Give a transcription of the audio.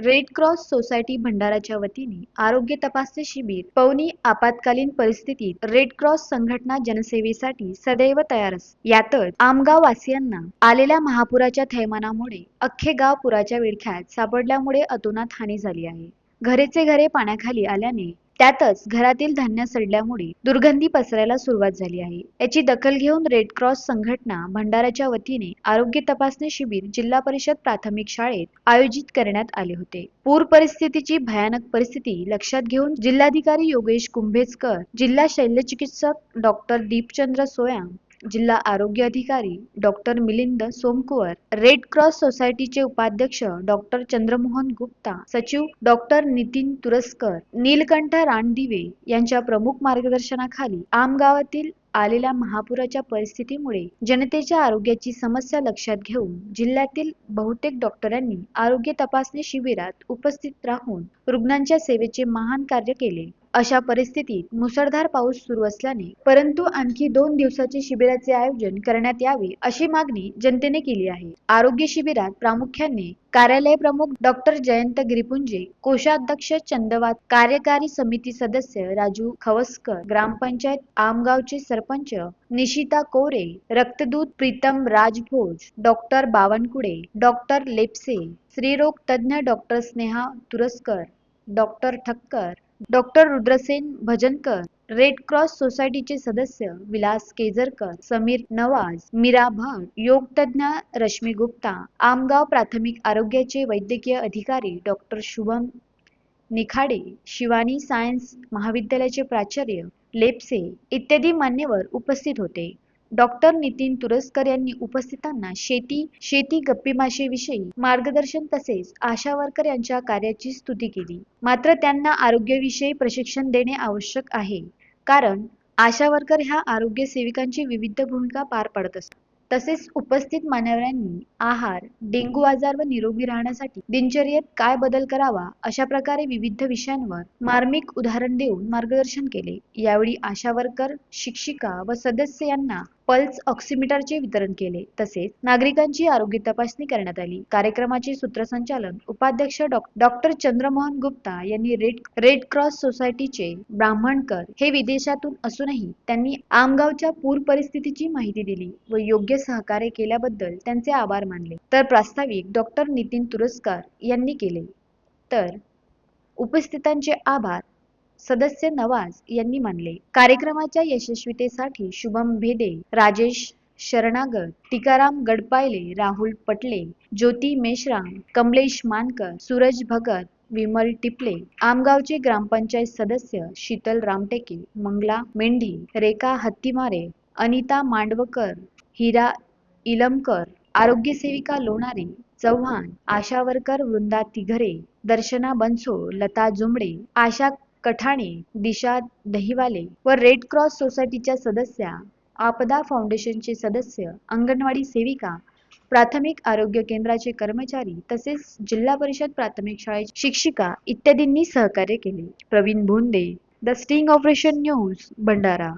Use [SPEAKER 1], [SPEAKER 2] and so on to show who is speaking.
[SPEAKER 1] Red cross society भंडाराच्या वतीने आरोग्य तपासणी शिबिर पवनी आपत्कालीन परिस्थितीत रेड क्रॉस संघटना जनसेवेसाठी सदैव तयार असते यातच आमगाव वासियांना आलेल्या महापुराच्या थैमानामुळे अख्खे गाव पुराच्या विळख्यात सापडल्यामुळे अतोनात हानी झाली आहे. घरेचे घरे पाण्याखाली आल्याने त्यातच घरातील धान्य सडल्यामुळे दुर्गंधी पसरायला सुरुवात झाली आहे. याची दखल घेऊन रेड क्रॉस संघटना भंडाराच्या वतीने आरोग्य तपासणी शिबिर जिल्हा परिषद प्राथमिक शाळेत आयोजित करण्यात आले होते. पूर परिस्थितीची भयानक परिस्थिती लक्षात घेऊन जिल्हाधिकारी योगेश कुंभेजकर जिल्हा शल्यचिकित्सक डॉक्टर दीपचंद्र सोयाम जिल्हा आरोग्य अधिकारी doctor Milind Somkuwar red cross सोसायटीचे उपाध्यक्ष डॉक्टर चंद्रमोहन गुप्ता सचिव डॉक्टर नितीन तुरस्कर नीलकंठ रानदिवे यांच्या प्रमुख मार्गदर्शनाखाली आमगावातील आलेल्या महापुराच्या परिस्थितीमुळे जनतेच्या आरोग्याची समस्या लक्षात घेऊन जिल्ह्यातील बहुतेक डॉक्टरांनी आरोग्य तपासणी शिबिरात उपस्थित राहून रुग्णांच्या सेवेचे महान कार्य केले. अशा परिस्थितीत मुसळधार पाऊस सुरू असल्याने परंतु आणखी दोन दिवसाचे शिबिराचे आयोजन करण्यात यावे अशी मागणी जनतेने केली आहे. आरोग्य शिबिरात प्रामुख्याने कार्यालय प्रमुख डॉक्टर जयंत गिरिपुंजे कोषाध्यक्ष चंदवाद कार्यकारी समिती सदस्य राजू खवसकर ग्रामपंचायत आमगावचे सरपंच निशिता कोरे रक्तदूत प्रीतम राजभोज डॉक्टर बावनकुडे डॉक्टर लेप्से स्त्रीरोग तज्ज्ञ doctor Sneha Turaskar doctor Thakkar doctor Rudrasen Bhajankar red cross सोसायटीचे सदस्य विलास केजरकर समीर नवाज मीरा भट योगतज्ञ रश्मी गुप्ता आमगाव प्राथमिक आरोग्याचे वैद्यकीय अधिकारी डॉक्टर शुभम निखाडे शिवानी सायन्स महाविद्यालयाचे प्राचार्य लेप्से इत्यादी मान्यवर उपस्थित होते. डॉक्टर नितीन तुरस्कर यांनी उपस्थितांना शेती शेती गप्पी माशेविषयी मार्गदर्शन तसेच आशा वर्कर यांच्या कार्याची स्तुती केली. मात्र त्यांना आरोग्यविषयी प्रशिक्षण देणे आवश्यक आहे. कारण आशा वर्कर ह्या आरोग्य सेविकांची विविध भूमिका पार पाडत असतात. तसेच उपस्थित मान्यवरांनी आहार डेंगू आजार व निरोगी राहण्यासाठी दिनचर्येत काय बदल करावा अशा प्रकारे विविध विषयांवर मार्मिक उदाहरण देऊन मार्गदर्शन केले. यावेळी आशा वर्कर शिक्षिका व सदस्य यांना पल्स ऑक्सिमीटरचे वितरण केले. तसेच नागरिकांची आरोग्य तपासणी करण्यात आली. कार्यक्रमाचे सूत्रसंचालन उपाध्यक्ष डॉक्टर चंद्रमोहन गुप्ता यांनी रेड रेड क्रॉस सोसायटीचे ब्राह्मणकर हे विदेशातून असूनही त्यांनी आमगावच्या पूर परिस्थितीची माहिती दिली व योग्य सहकार्य केल्याबद्दल त्यांचे आभार मानले. तर प्रास्ताविक डॉक्टर नितीन तुरस्कार यांनी केले. तर उपस्थितांचे आभार. सदस्य नवाज यांनी मानले. कार्यक्रमाच्या यशस्वीतेसाठी शुभम भेदे राजेश शरणागत टिकाराम गडपायले राहुल पटले ज्योती मेश्राम कमलेश मानकर सूरज भगत विमल टिपले. आमगावचे ग्रामपंचायत सदस्य शीतल रामटेके मंगला मेंढी रेखा हत्तीमारे अनिता मांडवकर हिरा इलमकर आरोग्य सेविका लोणारे चव्हाण आशावरकर वृंदा तिघरे दर्शना बनसो लता जुमडे आशा कठाणे दिशा दहिवाले व रेड क्रॉस सोसायटीच्या सदस्या आपदा फाउंडेशनचे सदस्य अंगणवाडी सेविका प्राथमिक आरोग्य केंद्राचे कर्मचारी तसेच जिल्हा परिषद प्राथमिक शाळेची शिक्षिका इत्यादींनी सहकार्य केले. Praveen Bhonde the sting operation news Bhandara.